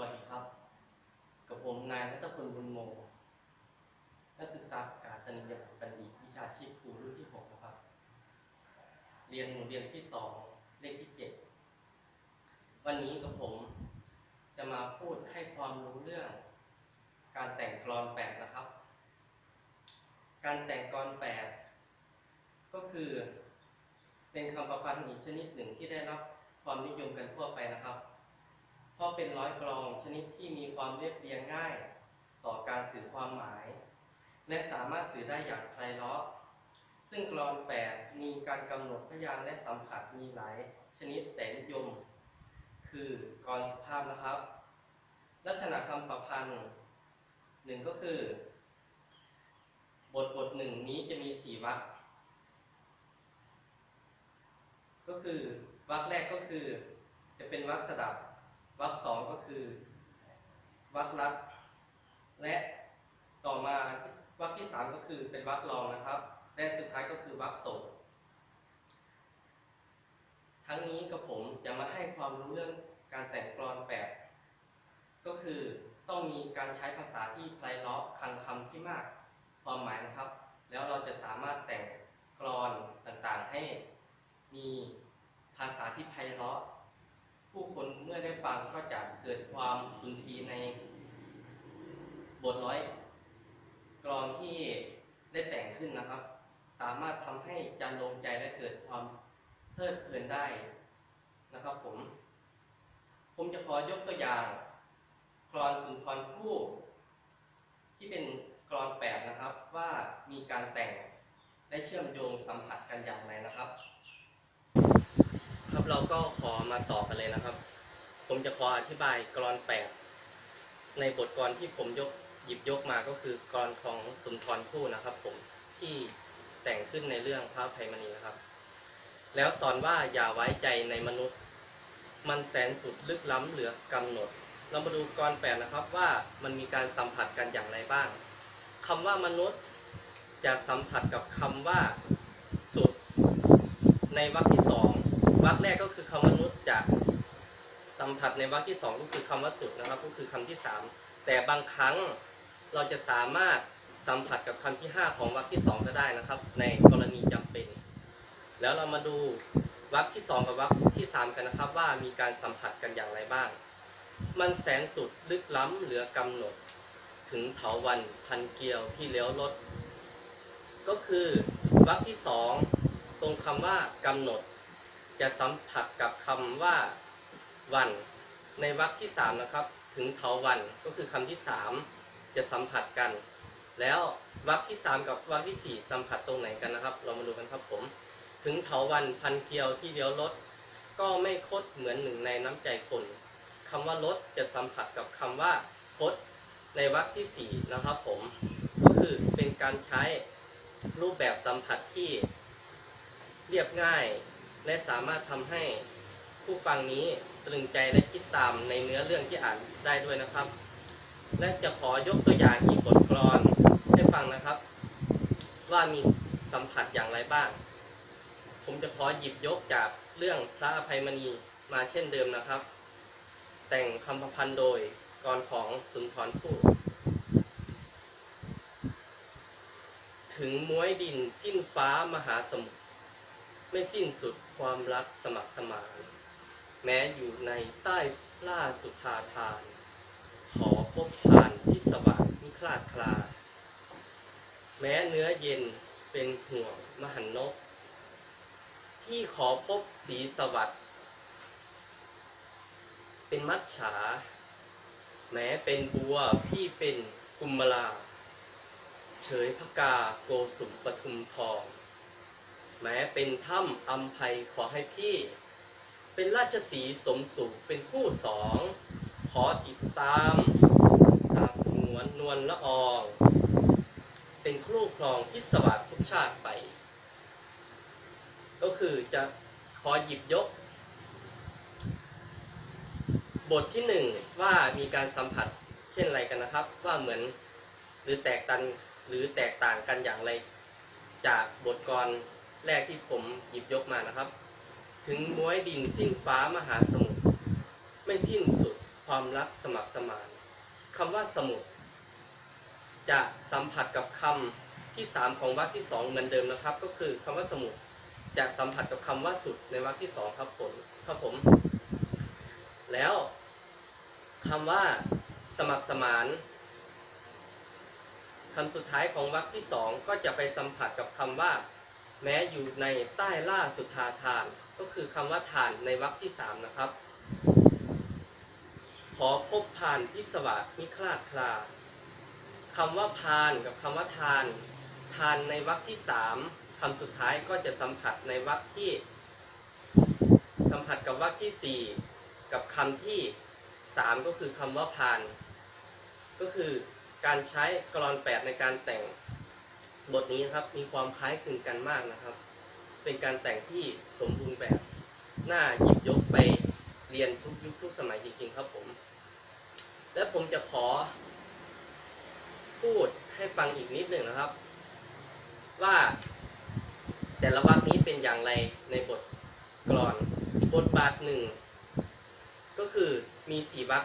วัสดีครับ กับผมนายนัทพลบุญโม นักศึกษาประกาศนียบัณฑิตวิชาชีพครูรุ่นที่ 6 นะครับ เรียนหมู่เรียนที่ 2 เลขที่ 7 วันนี้กับผมจะมาพูดให้ความรู้เรื่อง การแต่งกลอนแปดนะครับ การแต่งกลอนแปดก็คือ เป็นคำประพันธ์อีกชนิดหนึ่งที่ได้รับความนิยมกันทั่วไปนะครับ ราะเป็นร้อยกลองชนิดที่มีความเรียบเรียงง่าย ต่อการสื่อความหมาย และสามารถสื่อได้อย่างไพเราะซึ่งกลอนแปดมีการกำหนดพยานและสัมผัสมีหลายชนิดแต่นิยม คือกรสุภาพนะครับ ลักษณะคำประพันธ์หนึ่งก็คือ บทบทหนึ่งนี้จะมีสี่วรรคก็คือวรรคแรกก็คือ จะเป็นวรรคสดับ วรรคสองก็คือวรรครัดและต่อมาวรรคที่สามก็คือเป็นวรรครองนะครับ และสุดท้ายก็คือวรรคโสดทั้งนี้กับผมจะมาให้ความรู้เรื่องการแต่งกลอนแปดก็คือต้องมีการใช้ภาษาที่ไพเราะคังคำที่มากความหมายนะครับ แล้วเราจะสามารถแต่งกลอนต่างๆให้มีภาษาที่ไพเราะ ผู้คนเมื่อได้ฟังก็จะเกิดความสุนทรีในบทร้อยกลอนที่ได้แต่งขึ้นนะครับ สามารถทำให้จันลงใจและเกิดความเพลิดเพลินได้นะครับผม ผมจะขอยกตัวอย่างกรอนสุนทรภู่ที่เป็นกรอนแปดนะครับว่ามีการแต่งและเชื่อมโยงสัมผัสกันอย่างไรนะครับ เราก็ขอมาต่อกันเลยนะครับ ผมจะขออธิบายกรอนแปดในบทกรที่ผมยกหยิบยกมาก็คือกรอนของสุนทรภู่นะครับ ผมที่แต่งขึ้นในเรื่องพระภัยมณีนะครับ แล้วสอนว่าอย่าไว้ใจในมนุษย์ มันแสนสุดลึกล้ำเหลือกำหนด เรามาดูกรแปดนะครับว่ามันมีการสัมผัสกันอย่างไรบ้างคำว่ามนุษย์จะสัมผัสกับคำว่าสุด ในวรรคที่สอง วรรคแรกก็คือคำว่ามนุษย์จะสัมผัสในวรรคที่สองก็คือคำว่าสุดนะครับ ก็คือคำที่สามแต่บางครั้งเราจะสามารถสัมผัสกับคำที่ห้าของวรรคที่สองก็ได้นะครับ ในกรณีจำเป็น แล้วเรามาดูวรรคที่สองกับวรรคที่สามกันนะครับ ว่ามีการสัมผัสกันอย่างไรบ้าง มันแสนสุดลึกล้ำเหลือกำหนด ถึงเถาวันพันเกลียวที่เลี้ยวรถก็คือวรรคที่สองตรงคำว่ากำหนด จะสัมผัสกับคำว่าวันในวรรคที่สามนะครับ ถึงเถาวันก็คือคำที่สามจะสัมผัสกัน แล้ววรรคที่สามกับวรรคที่สี่สัมผัสตรงไหนกันนะครับ เรามาดูกันครับผม ถึงเถาวันพันเกลียวที่เลี้ยวรถก็ไม่คดเหมือนหนึ่งในน้ำใจคนคำว่ารถจะสัมผัสกับคำว่าคดในวรรคที่สี่นะครับผมก็คือเป็นการใช้รูปแบบสัมผัสที่เรียบง่าย และสามารถทำให้ผู้ฟังนี้ตรึงใจและคิดตามในเนื้อเรื่องที่อ่านได้ด้วยนะครับ และจะขอยกตัวอย่างอีกบทกลอนให้ฟังนะครับ ว่ามีสัมผัสอย่างไรบ้าง ผมจะขอหยิบยกจากเรื่องพระอภัยมณีมาเช่นเดิมนะครับ แต่งคำประพันธ์โดยกรของสุนทรภู่ถึงม้วยดินสิ้นฟ้ามหาสมุทร ไม่สิ้นสุดความรักสมัครสมาน แม้อยู่ในใต้ล่าสุธาทาน ขอพบผ่านพิศวาสมิคลาดคลา แม้เนื้อเย็นเป็นห่วงมหันนกที่ขอพบสีสวัสดิ์เป็นมัจฉา แม้เป็นบัวพี่เป็นกุมมลา เฉยพกาโกสุมปทุมทอง แม้เป็นถ้ำอัมภัยขอให้พี่ เป็นราชสีสมสุขเป็นคู่สอง ขอติดตามตามสงวนนวลละออง เป็นครูครองพิศวาสทุกชาติไป ก็คือจะขอหยิบยก บทที่หนึ่งว่ามีการสัมผัสเช่นไรกันนะครับ ว่าเหมือนหรือแตกตันหรือแตกต่างกันอย่างไรจากบทกร แรกที่ผมหยิบยกมานะครับ ถึงม้วยดินสิ้นฟ้ามหาสมุทรไม่สิ้นสุดความรักสมัครสมานคำว่าสมุทรจะสัมผัสกับคำที่สามของวรรคที่สองเหมือนเดิมนะครับ ก็คือคำว่าสมุทรจะสัมผัสกับคำว่าสุดในวรรคที่สองครับผมครับผม แล้วคำว่าสมัครสมานคำสุดท้ายของวรรคที่สองก็จะไปสัมผัสกับคำว่า แม้อยู่ในใต้ล่าสุธาทาน ก็คือคำว่าทานในวรรคที่สามนะครับ ขอพบพานพิศวาสมิคลาดคลาคำว่าพานกับคำว่าทาน ทานในวรรคที่สามคำสุดท้ายก็จะสัมผัสในวรรคที่ สัมผัสกับวรรคที่สี่กับคำที่สามก็คือคำว่าพาน ก็คือการใช้กรอนแปดในการแต่ง บทนี้นะครับมีความคล้ายคลึงกันมากนะครับ เป็นการแต่งที่สมบูรณ์แบบน่าหยิบยกไปเรียนทุกยุคทุกสมัยจริงๆครับผม และผมจะขอ พูดให้ฟังอีกนิดหนึ่งนะครับ ว่า แต่ละวรรคนี้เป็นอย่างไรในบทกลอน บทบาทหนึ่งก็คือมีสี่วรรค